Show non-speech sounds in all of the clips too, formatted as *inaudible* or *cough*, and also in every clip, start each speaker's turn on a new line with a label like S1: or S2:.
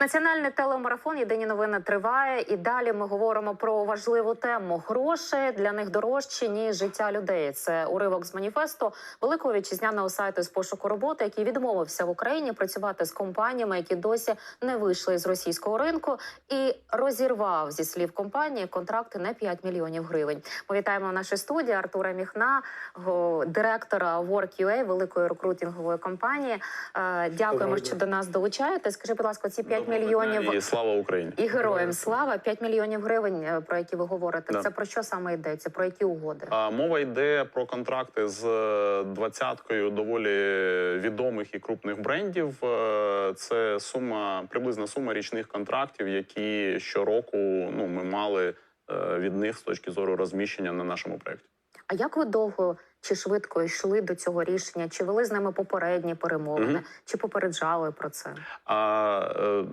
S1: Національний телемарафон Єдині новини триває. І далі ми говоримо про важливу тему. Гроші для них дорожчі ніж життя людей. Це уривок з маніфесту великого вітчизняного сайту з пошуку роботи, який відмовився в Україні працювати з компаніями, які досі не вийшли з російського ринку, і розірвав зі слів компанії контракти на 5 мільйонів гривень. Ми вітаємо в нашій студії Артура Міхна, директора WorkUA, великої рекрутингової компанії. Е, Дякуємо, що до нас долучаєте. Скажи, будь ласка, ці 5
S2: Доброго
S1: мільйонів
S2: І слава Україні.
S1: і героям слава 5 мільйонів гривень, е, про які ви говорите.
S2: Да.
S1: Це про що саме йдеться? Про які угоди?
S2: А мова йде про контракти з е, двадцяткою доволі відомих і крупних брендів. Е, Це сума приблизна сума річних контрактів, які щороку ну ми мали від них з точки зору розміщення на нашому проєкті.
S1: А як ви довго чи швидко йшли до цього рішення? Чи вели з ними попередні перемовини,
S2: Мгм.
S1: чи попереджали про це?
S2: А е,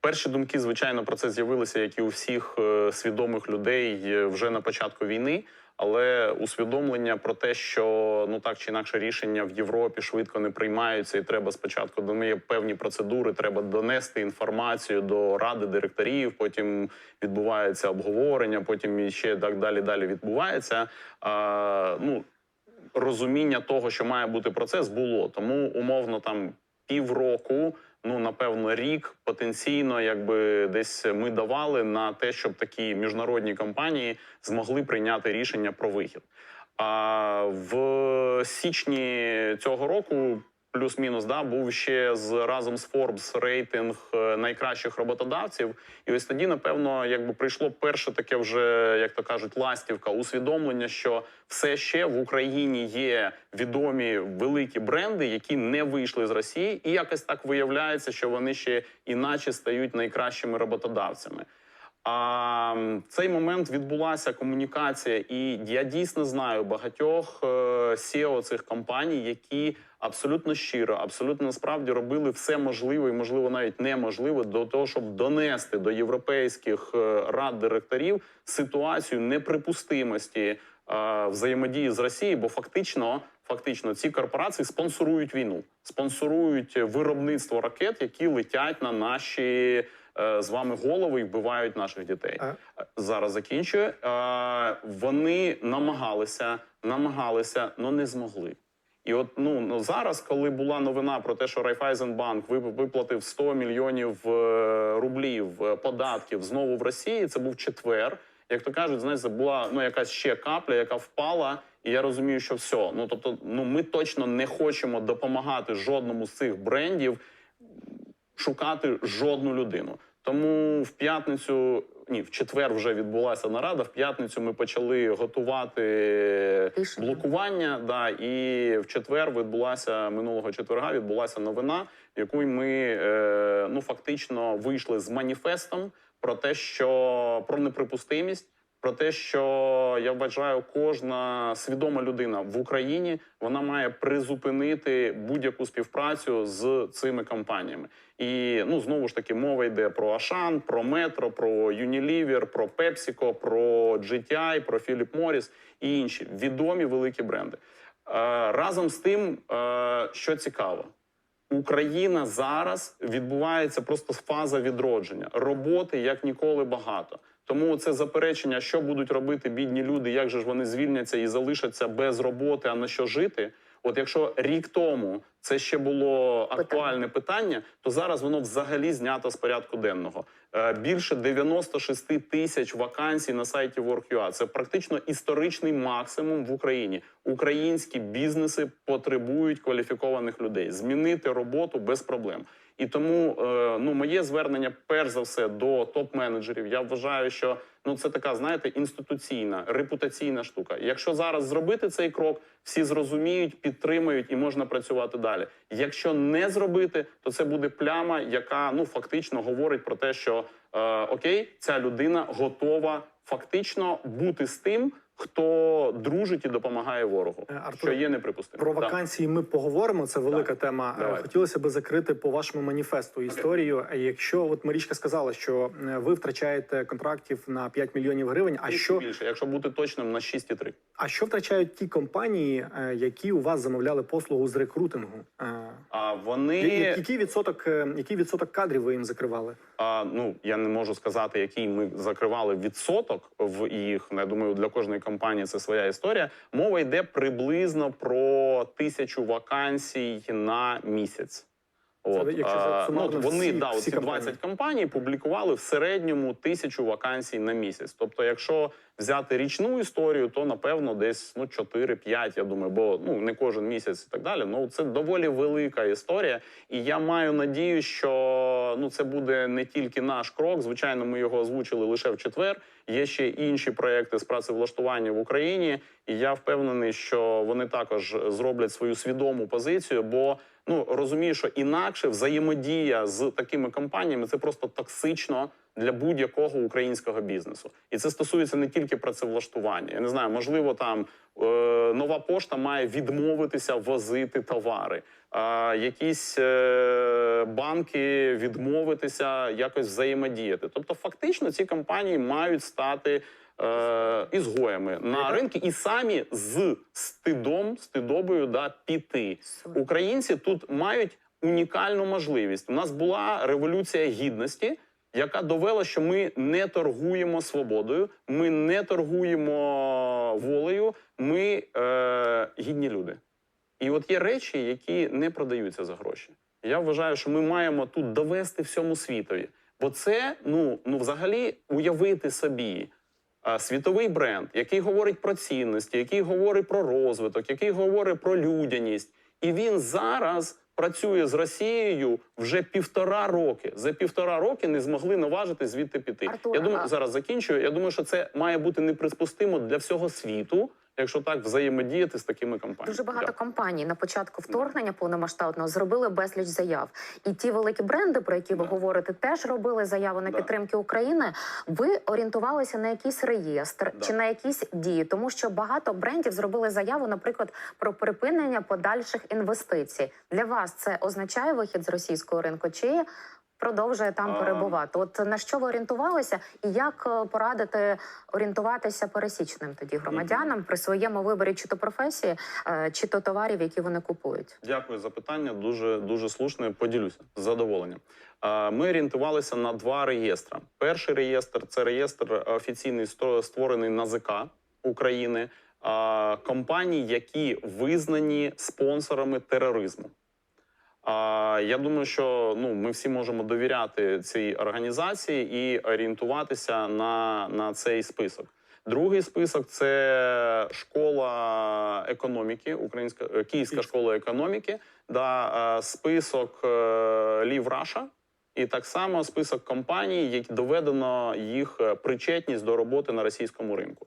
S2: перші думки, звичайно, про це з'явилися, як і у всіх е, свідомих людей е, вже на початку війни. Але усвідомлення про те, що ну так чи інакше рішення в Європі швидко не приймаються, і треба спочатку до неї певні процедури, треба донести інформацію до ради директорів. Потім відбувається обговорення, потім ще так далі. Далі відбувається. А, ну розуміння того, що має бути процес, було тому умовно там півроку. Ну, напевно, рік потенційно, якби десь ми давали на те, щоб такі міжнародні компанії змогли прийняти рішення про вихід. А в січні цього року, плюс-мінус, да, був ще з разом з Forbes рейтинг е, найкращих роботодавців. І ось тоді, напевно, якби прийшло перше таке вже, як то кажуть, ластівка, усвідомлення, що все ще в Україні є відомі великі бренди, які не вийшли з Росії, і якось так виявляється, що вони ще іначе стають найкращими роботодавцями. А в цей момент відбулася комунікація, і я дійсно знаю багатьох е, CEO цих компаній, які абсолютно щиро, абсолютно насправді робили все можливе і можливо навіть неможливе до того, щоб донести до європейських е, рад директорів ситуацію неприпустимості е, взаємодії з Росією, бо фактично. Фактично, ці корпорації спонсорують війну, спонсорують виробництво ракет, які летять на наші е, з вами голови і вбивають наших дітей.
S3: А-
S2: Зараз закінчую. Е, вони намагалися, намагалися, але не змогли. І от ну, зараз, коли була новина про те, що Райфайзенбанк виплатив 100 мільйонів е, рублів е, податків знову в Росії, це був четвер. Як то кажуть, знаєте, була ну якась ще капля, яка впала. І я розумію, що все. Ну тобто, ну ми точно не хочемо допомагати жодному з цих брендів шукати жодну людину. Тому в п'ятницю, ні, в четвер вже відбулася нарада. В п'ятницю ми почали готувати
S1: Рішення.
S2: блокування. Да, і в четвер відбулася минулого четверга. Відбулася новина, яку ми е, ну фактично вийшли з маніфестом про те, що про неприпустимість. Про те, що я вважаю, кожна свідома людина в Україні вона має призупинити будь-яку співпрацю з цими компаніями. І ну знову ж таки мова йде про Ашан, про Метро, про Unilever, про PepsiCo, про GTI, про Philip Morris і інші відомі великі бренди. Е, разом з тим, е, що цікаво, Україна зараз відбувається просто фаза відродження роботи як ніколи багато. Тому це заперечення, що будуть робити бідні люди, як же ж вони звільняться і залишаться без роботи, а на що жити. От якщо рік тому це ще було актуальне питання, то зараз воно взагалі знято з порядку денного. Е, Більше 96 тисяч вакансій на сайті Work.ua. Це практично історичний максимум в Україні. Українські бізнеси потребують кваліфікованих людей. Змінити роботу без проблем. І тому е, ну моє звернення, перш за все, до топ-менеджерів. Я вважаю, що ну це така, знаєте, інституційна, репутаційна штука. Якщо зараз зробити цей крок, всі зрозуміють, підтримають і можна працювати далі. Якщо не зробити, то це буде пляма, яка ну фактично говорить про те, що е, окей, ця людина готова фактично бути з тим, хто дружить і допомагає ворогу,
S3: Е, Артур,
S2: що є неприпустимо.
S3: Про вакансії ми поговоримо. Це велика
S2: Так.
S3: тема. Е,
S2: Давайте.
S3: Хотілося би закрити по вашому маніфесту історію. Е, Якщо от Марічка сказала, що ви втрачаєте контрактів на 5 мільйонів гривень, а що
S2: більше, якщо бути точним, на 6,3.
S3: а що втрачають ті компанії, які у вас замовляли послугу з рекрутингу?
S2: Вони
S3: Який відсоток, е, який відсоток кадрів ви їм закривали?
S2: А, ну я не можу сказати, який ми закривали відсоток в їх. Ну, Я думаю, для кожної компанії це своя історія. Мова йде приблизно про тисячу вакансій на місяць. От,
S3: якщо
S2: ну, от вони
S3: всі-
S2: да,
S3: всі
S2: ці
S3: компанії.
S2: 20 компаній публікували в середньому тисячу вакансій на місяць. Тобто, якщо взяти річну історію, то напевно десь ну 4-5, я думаю, бо ну не кожен місяць і так далі. Ну це доволі велика історія. І я маю надію, що ну це буде не тільки наш крок. Звичайно, ми його озвучили лише в четвер. Є ще інші проекти з працевлаштування в Україні, і я впевнений, що вони також зроблять свою свідому позицію, бо ну розумію, що інакше взаємодія з такими компаніями це просто токсично для будь-якого українського бізнесу, і це стосується не тільки працевлаштування. Я не знаю, можливо, там е, нова пошта має відмовитися возити товари. А якісь е, банки відмовитися якось взаємодіяти. Тобто, фактично, ці компанії мають стати е, ізгоями на ринку і самі з стидом, стидобою да піти. Українці тут мають унікальну можливість. У нас була революція гідності, яка довела, що ми не торгуємо свободою, ми не торгуємо волею, ми е, гідні люди. І от є речі, які не продаються за гроші. Я вважаю, що ми маємо тут довести всьому світові. Бо це ну, ну взагалі уявити собі а, світовий бренд, який говорить про цінності, який говорить про розвиток, який говорить про людяність. І він зараз працює з Росією вже півтора роки. За півтора роки не змогли наважити звідти піти.
S1: Артур,
S2: Я думаю,
S1: а-
S2: зараз закінчую. Я думаю, що це має бути неприспустимо для всього світу, якщо так взаємодіяти з такими компаніями.
S1: Дуже багато
S2: Дякую.
S1: компаній на початку вторгнення повномасштабного зробили безліч заяв. І ті великі бренди, про які ви
S2: Да.
S1: говорите, теж робили заяву на
S2: Да.
S1: підтримки України. Ви орієнтувалися на якийсь реєстр
S2: Да.
S1: чи на якісь дії, тому що багато брендів зробили заяву, наприклад, про припинення подальших інвестицій. Для вас це означає вихід з російського ринку чи продовжує там перебувати? От на що ви орієнтувалися, і як е, порадити орієнтуватися пересічним тоді громадянам при своєму виборі чи то професії, е, чи то товарів, які вони купують?
S2: Дякую за питання. Дуже дуже слушне. Поділюся з задоволенням. Ми орієнтувалися на два реєстри. Перший реєстр це реєстр офіційний створений НАЗК України компаній, які визнані спонсорами тероризму. Я думаю, що ну ми всі можемо довіряти цій організації і орієнтуватися на, на цей список. Другий список це школа економіки, українська е, Київська школа економіки, да, е, список Лів Раша, і так само список компаній, які доведено їх е, причетність до роботи на російському ринку.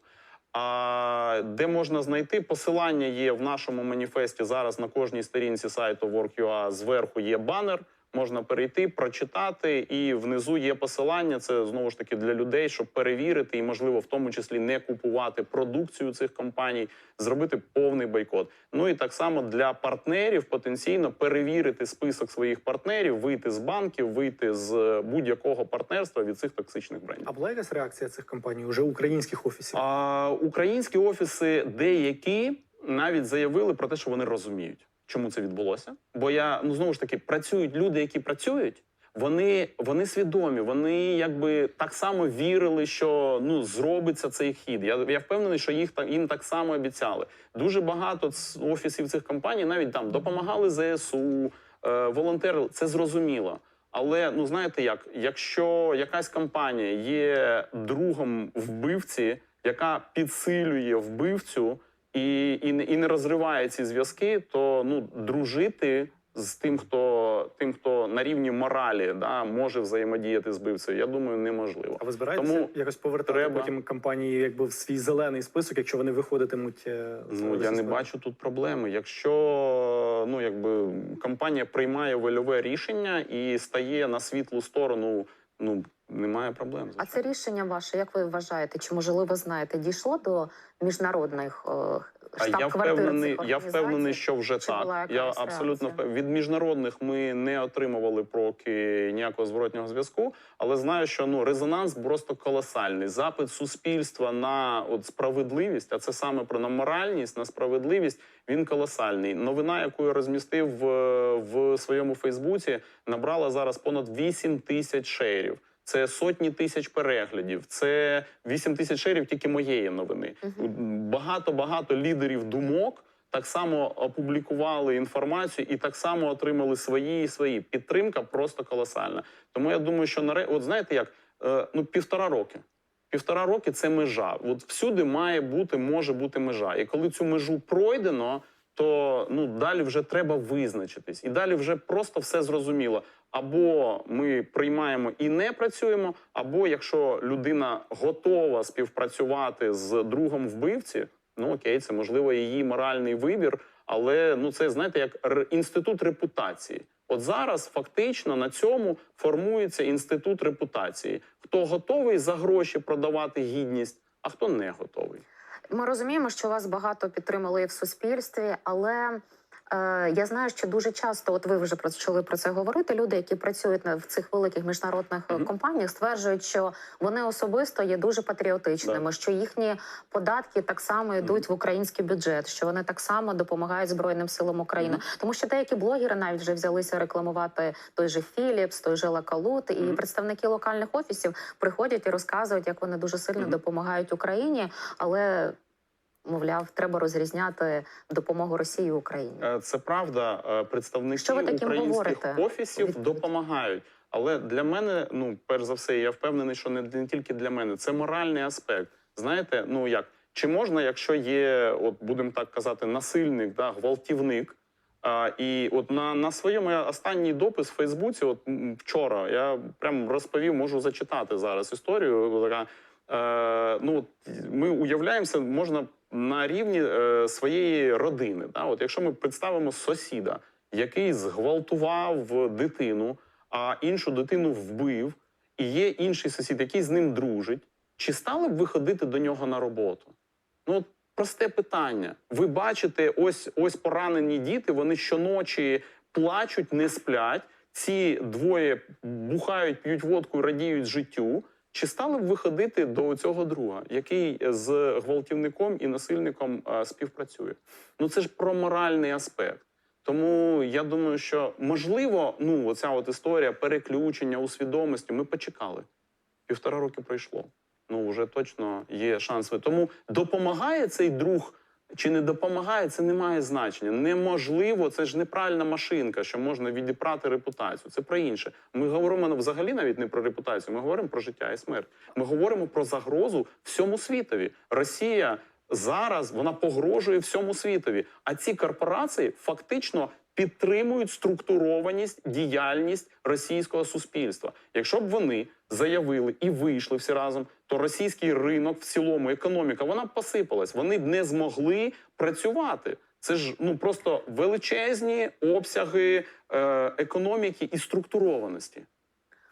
S2: А де можна знайти посилання є в нашому маніфесті зараз на кожній сторінці сайту Work.ua. Зверху є банер. Можна перейти, прочитати, і внизу є посилання. Це знову ж таки для людей, щоб перевірити і, можливо, в тому числі не купувати продукцію цих компаній, зробити повний бойкот. Ну і так само для партнерів потенційно перевірити список своїх партнерів, вийти з банків, вийти з е, будь-якого партнерства від цих токсичних брендів.
S3: А була якась реакція цих компаній, уже українських офісів?
S2: А, українські офіси деякі навіть заявили про те, що вони розуміють, чому це відбулося. Бо я ну знову ж таки працюють люди, які працюють. Вони, вони свідомі, вони якби так само вірили, що ну зробиться цей хід. Я, я впевнений, що їх їм так само обіцяли. Дуже багато офісів цих компаній навіть там допомагали ЗСУ, е, волонтерили. Це зрозуміло. Але ну знаєте як, якщо якась компанія є другом вбивці, яка підсилює вбивцю і, і, не- і не розриває ці зв'язки, то ну дружити з тим, хто тим, хто на рівні моралі да, може взаємодіяти з вбивцею, я думаю, неможливо.
S3: А ви збираєтеся
S2: Тому
S3: якось повертати
S2: треба-
S3: потім компанії, якби в свій зелений список, якщо вони виходитимуть? е, з
S2: Ну я не бачу тут проблеми. Якщо ну якби компанія приймає вольове рішення і стає на світлу сторону, ну немає проблем.
S1: А це рішення ваше, як ви вважаєте? Чи можливо знаєте, дійшло до міжнародних е,
S2: А я
S1: штаб-квартир
S2: впевнений,
S1: цих
S2: я впевнений, що вже
S1: Чи
S2: так. Я абсолютно
S1: реакція?
S2: від міжнародних ми не отримували поки ніякого зворотнього зв'язку, але знаю, що ну резонанс просто колосальний. Запит суспільства на от справедливість, а це саме про на моральність, на справедливість. Він колосальний. Новина, яку я розмістив е, в своєму Фейсбуці, набрала зараз понад 8 тисяч шерів. Це сотні тисяч переглядів, це 8 тисяч шерів тільки моєї новини. Багато багато лідерів думок так само опублікували інформацію і так само отримали свої і свої. Підтримка просто колосальна. Тому я думаю, що наре... от знаєте як Е, ну півтора роки. Півтора роки це межа. От всюди має бути, може бути межа. І коли цю межу пройдено, то ну далі вже треба визначитись, і далі вже просто все зрозуміло. Або ми приймаємо і не працюємо, або якщо людина готова співпрацювати з другом вбивці, ну окей, це можливо її моральний вибір, але ну це знаєте, як інститут репутації. От зараз фактично на цьому формується інститут репутації. Хто готовий за гроші продавати гідність, а хто не готовий.
S1: Ми розуміємо, що вас багато підтримали в суспільстві, але я знаю, що дуже часто, от ви вже почали про це говорити. Люди, які працюють на в цих великих міжнародних е,
S2: Мгм.
S1: компаніях, стверджують, що вони особисто є дуже патріотичними, що їхні податки так само йдуть в український бюджет, що вони так само допомагають збройним силам України. Тому що деякі блогери навіть вже взялися рекламувати той же Філіпс, той же Лакалут, і
S2: Мгм.
S1: представники локальних офісів приходять і розказують, як вони дуже сильно
S2: Мгм.
S1: допомагають Україні, але мовляв, треба розрізняти допомогу Росії Україні.
S2: Е, Це правда. е, Представники
S1: Що ви таким
S2: українських
S1: говорите?
S2: офісів
S1: Відповідь.
S2: допомагають. Але для мене, ну перш за все, я впевнений, що не, не тільки для мене, це моральний аспект. Знаєте, ну як чи можна, якщо є, от будемо так казати, насильник, да, гвалтівник. А, і от на, на своєму останній допис в Фейсбуці, от вчора, я прям розповів, можу зачитати зараз історію. Така, е, ну, от ми уявляємося, можна на рівні е, своєї родини. Да? От якщо ми представимо сусіда, який зґвалтував дитину, а іншу дитину вбив, і є інший сусід, який з ним дружить, чи стали б ви ходити до нього на роботу? Ну, от просте питання. Ви бачите, ось ось поранені діти, вони щоночі плачуть, не сплять. Ці двоє бухають, п'ють водку, радіють життю. Чи стали б ви ходити до цього друга, який з гвалтівником і насильником е, співпрацює? Ну це ж про моральний аспект. Тому я думаю, що можливо, ну оця от історія переключення у свідомості. Ми почекали. Півтора роки пройшло. Ну вже точно є шанс. Тому допомагає цей друг чи не допомагає, це не має значення. Неможливо, це ж неправильна машинка, що можна відіпрати репутацію. Це про інше. Ми говоримо взагалі навіть не про репутацію. Ми говоримо про життя і смерть. Ми говоримо про загрозу всьому світові. Росія зараз вона погрожує всьому світові. А ці корпорації фактично підтримують структурованість, діяльність російського суспільства. Якщо б вони заявили і вийшли всі разом, то російський ринок в цілому, економіка, вона посипалась. Вони б не змогли працювати. Це ж ну просто величезні обсяги е, економіки і структурованості.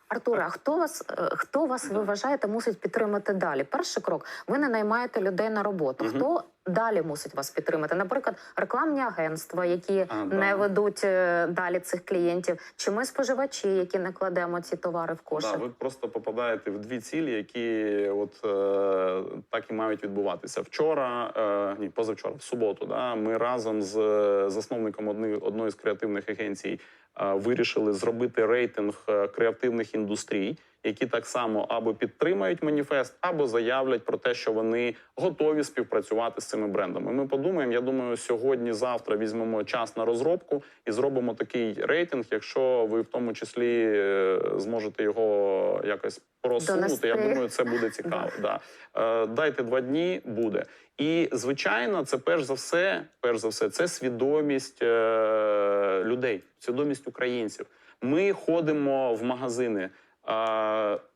S1: Артуре, а хто вас е, хто вас ви вважаєте мусить підтримати далі? Перший крок: ви не наймаєте людей на роботу. Хто далі мусить вас підтримати? Наприклад, рекламні агентства, які
S2: А, да.
S1: не ведуть е, далі цих клієнтів, чи ми споживачі, які не кладемо ці товари в кошик?
S2: Да, ви просто попадаєте в дві цілі, які от е, так і мають відбуватися. Вчора, е, ні, позавчора, в суботу, да, ми разом з е, засновником одни, одної з креативних агенцій е, вирішили зробити рейтинг е, креативних індустрій, які так само або підтримають маніфест, або заявлять про те, що вони готові співпрацювати з цими брендами. Ми подумаємо. Я думаю, сьогодні-завтра візьмемо час на розробку і зробимо такий рейтинг. Якщо ви в тому числі е, зможете його якось просунути, я думаю, це буде цікаво. *laughs* да. Е, Дайте два дні, буде. І звичайно, це перш за все, перш за все, це свідомість е, людей, свідомість українців. Ми ходимо в магазини.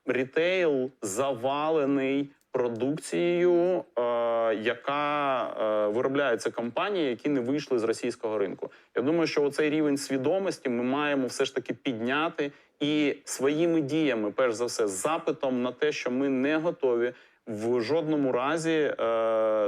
S2: Рітейл завалений продукцією, яка виробляється компанії, які не вийшли з російського ринку. Я думаю, що оцей рівень свідомості ми маємо все ж таки підняти і своїми діями, перш за все, запитом на те, що ми не готові в жодному разі е,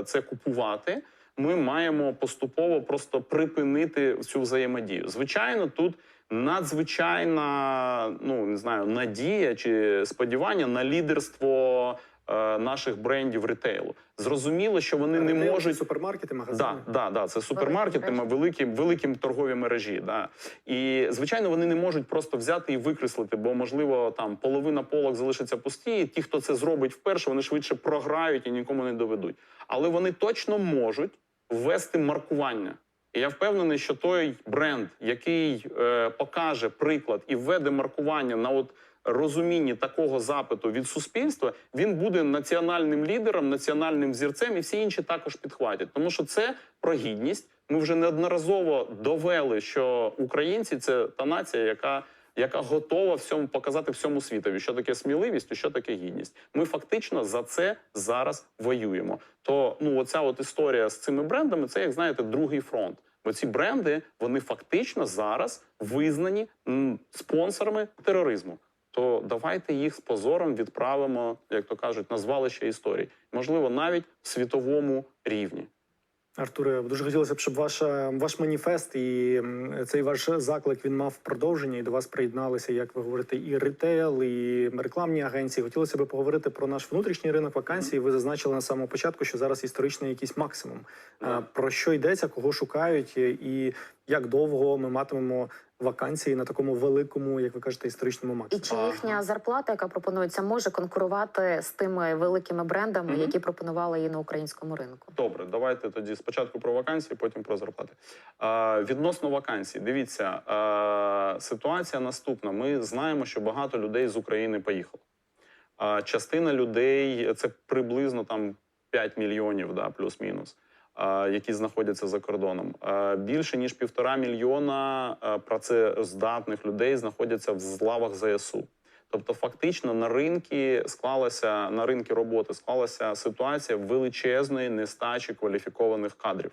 S2: це купувати. ми маємо поступово просто припинити цю взаємодію. Звичайно, тут надзвичайна, ну не знаю, надія чи сподівання на лідерство е, наших брендів ретейлу. Зрозуміло, що вони не
S3: Ретейл,
S2: можуть
S3: супермаркети, магазини.
S2: Да, да, да, це супермаркети, великі, великі торгові мережі. Да. І звичайно, вони не можуть просто взяти і викреслити, бо можливо там половина полок залишиться пусті. і Ті, хто це зробить вперше, вони швидше програють і нікому не доведуть. Але вони точно можуть ввести маркування. І я впевнений, що той бренд, який е, покаже приклад і введе маркування на от розумінні такого запиту від суспільства, він буде національним лідером, національним зірцем, і всі інші також підхватять. Тому що це про гідність. Ми вже неодноразово довели, що українці це та нація, яка. Яка готова всьому показати всьому світові, що таке сміливість, і що таке гідність. Ми фактично за це зараз воюємо. То ну, оця от історія з цими брендами, це як знаєте, другий фронт. Бо ці бренди вони фактично зараз визнані спонсорами тероризму. То давайте їх з позором відправимо, як то кажуть, на звалище історії, можливо, навіть в світовому рівні.
S3: Артуре, дуже хотілося б, щоб ваша ваш маніфест і цей ваш заклик він мав продовження, і до вас приєдналися, як ви говорите, і ритейл, і рекламні агенції. Хотілося б поговорити про наш внутрішній ринок вакансій. Ви зазначили на самому початку, що зараз історичний якийсь максимум. Про що йдеться, кого шукають, і як довго ми матимемо вакансії на такому великому, як ви кажете, історичному
S1: І чи їхня зарплата, яка пропонується, може конкурувати з тими великими брендами,
S2: Мгм.
S1: які пропонували її на українському ринку?
S2: Добре, давайте тоді спочатку про вакансії, потім про зарплати. А, відносно вакансій, дивіться, а, ситуація наступна. Ми знаємо, що багато людей з України поїхало. А, частина людей це приблизно там 5 мільйонів, да, плюс-мінус, які знаходяться за кордоном. Більше ніж півтора мільйона працездатних людей знаходяться в лавах ЗСУ. Тобто, фактично на ринки склалася на ринки роботи склалася ситуація величезної нестачі кваліфікованих кадрів.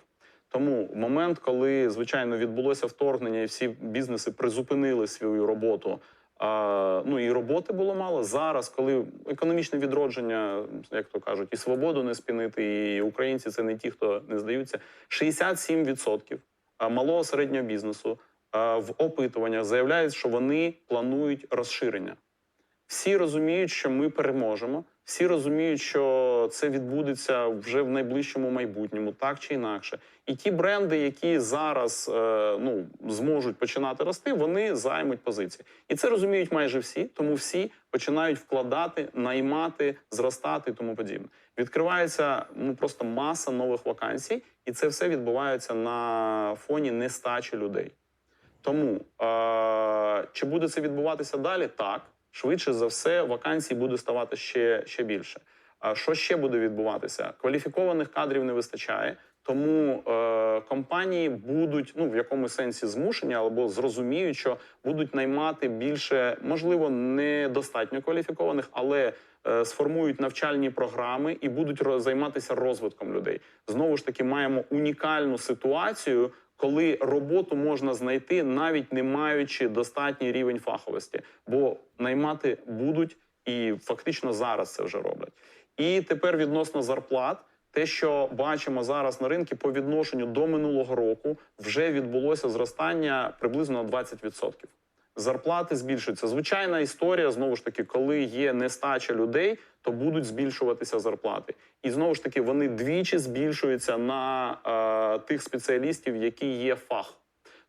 S2: Тому в момент, коли звичайно відбулося вторгнення, і всі бізнеси призупинили свою роботу. Ну і роботи було мало. Зараз, коли економічне відродження, як то кажуть, і свободу не спінити, і українці це не ті, хто не здаються. 67% а, малого середнього бізнесу в опитуваннях заявляють, що вони планують розширення. Всі розуміють, що ми переможемо. Всі розуміють, що це відбудеться вже в найближчому майбутньому, так чи інакше. І ті бренди, які зараз е, ну зможуть починати рости, вони займуть позиції. І це розуміють майже всі, тому всі починають вкладати, наймати, зростати і тому подібне. Відкривається ну просто маса нових вакансій, і це все відбувається на фоні нестачі людей. Тому е, чи буде це відбуватися далі? Так. Швидше за все, вакансій буде ставати ще, ще більше. А що ще буде відбуватися? Кваліфікованих кадрів не вистачає, тому е, компанії будуть ну в якомусь сенсі змушені або зрозуміють, що будуть наймати більше, можливо, недостатньо кваліфікованих, але е, сформують навчальні програми і будуть займатися розвитком людей. Знову ж таки, маємо унікальну ситуацію, коли роботу можна знайти, навіть не маючи достатній рівень фаховості, бо наймати будуть і фактично зараз це вже роблять. І тепер відносно зарплат. Те, що бачимо зараз на ринку по відношенню до минулого року, вже відбулося зростання приблизно на 20%. Зарплати збільшуються. Звичайна історія знову ж таки, коли є нестача людей, то будуть збільшуватися зарплати. І знову ж таки, вони двічі збільшуються на е, тих спеціалістів, які є фах.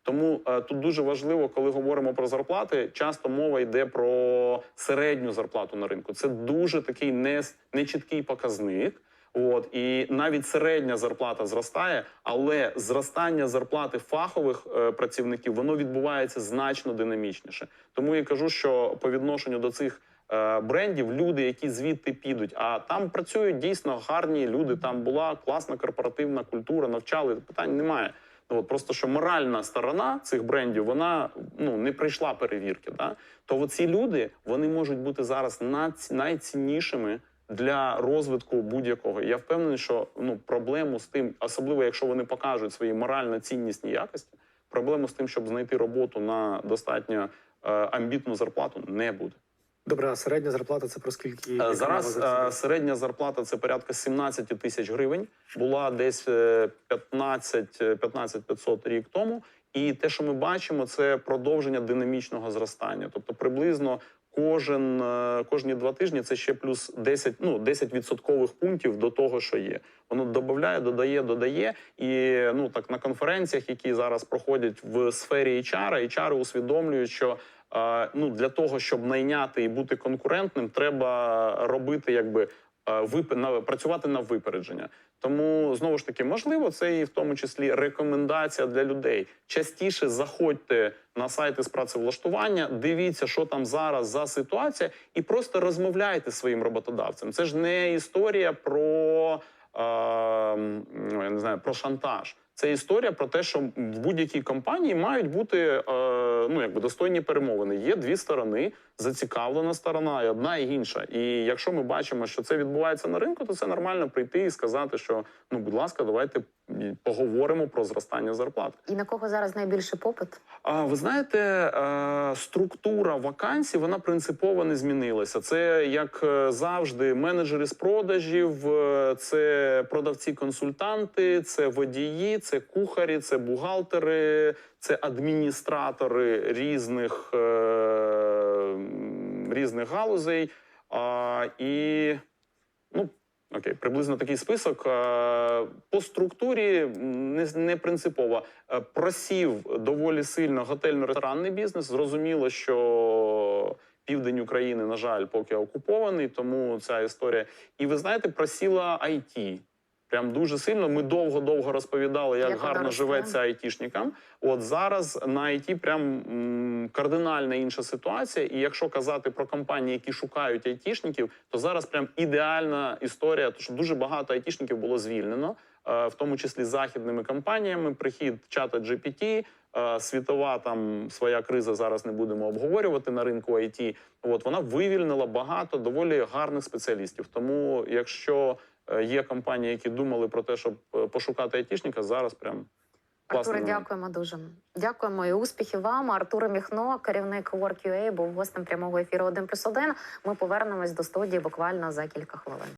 S2: Тому е, тут дуже важливо, коли говоримо про зарплати, часто мова йде про середню зарплату на ринку. Це дуже такий не, нечіткий показник. От і навіть середня зарплата зростає, але зростання зарплати фахових е, працівників воно відбувається значно динамічніше. Тому я кажу, що по відношенню до цих е, брендів люди, які звідти підуть, а там працюють дійсно гарні люди. Там була класна корпоративна культура, навчали питань немає. Ну, от просто що моральна сторона цих брендів вона ну не пройшла перевірки. Да? То ці люди вони можуть бути зараз найціннішими для розвитку будь-якого. Я впевнений, що ну проблему з тим, особливо якщо вони покажуть свої морально ціннісні якості, проблему з тим, щоб знайти роботу на достатньо е, амбітну зарплату, не буде.
S3: Добре, а середня зарплата це про скільки?
S2: Е, Зараз е, середня зарплата це порядка 17 тисяч гривень. Була десь е, 15 е, 15 500 рік тому. І те, що ми бачимо, це продовження динамічного зростання. Тобто, приблизно кожен е, кожні два тижні це ще плюс 10, ну 10 відсоткових пунктів до того, що є. Воно додає, додає, додає. І ну так на конференціях, які зараз проходять в сфері HR, HR усвідомлюють, що е, ну для того, щоб найняти і бути конкурентним, треба робити якби. Е, працювати на випередження, тому знову ж таки можливо, це і в тому числі рекомендація для людей. Частіше заходьте на сайти з працевлаштування, дивіться, що там зараз за ситуація, і просто розмовляйте своїм роботодавцем. Це ж не історія про е, не знаю про шантаж. Це історія про те, що в будь-якій компанії мають бути е, ну якби достойні перемовини. Є дві сторони, зацікавлена сторона, і одна і інша. І якщо ми бачимо, що це відбувається на ринку, то це нормально прийти і сказати, що ну, будь ласка, давайте поговоримо про зростання зарплат.
S1: І на кого зараз найбільший попит?
S2: А ви знаєте, е, структура вакансій вона принципово не змінилася. Це як е, завжди, менеджери з продажів, це продавці-консультанти, це водії, це кухарі, це бухгалтери, це адміністратори різних, е, різних галузей. А, і ну, Окей, приблизно такий список. Е, По структурі не, не принципово. Е, Просів доволі сильно готельно-ресторанний бізнес. Зрозуміло, що південь України, на жаль, поки окупований, тому ця історія. І ви знаєте, просіла IT. Прям дуже сильно. Ми довго-довго розповідали, як,
S1: Як
S2: гарно живеться айтішникам. От зараз на IT прям м, кардинально інша ситуація. І якщо казати про компанії, які шукають айтішників, то зараз прям ідеальна історія, тому що дуже багато айтішників було звільнено, е, в тому числі західними компаніями. Прихід чата GPT, е, світова там своя криза. Зараз не будемо обговорювати на ринку IT. От вона вивільнила багато доволі гарних спеціалістів. Тому, якщо є компанії, які думали про те, щоб е, пошукати айтішника, зараз прям
S1: Артуре, дякуємо дуже. Дякуємо і успіхів вам. Артур Міхно, керівник WorkUA, був гостем прямого ефіру 1+,1. Ми повернемось до студії буквально за кілька хвилин.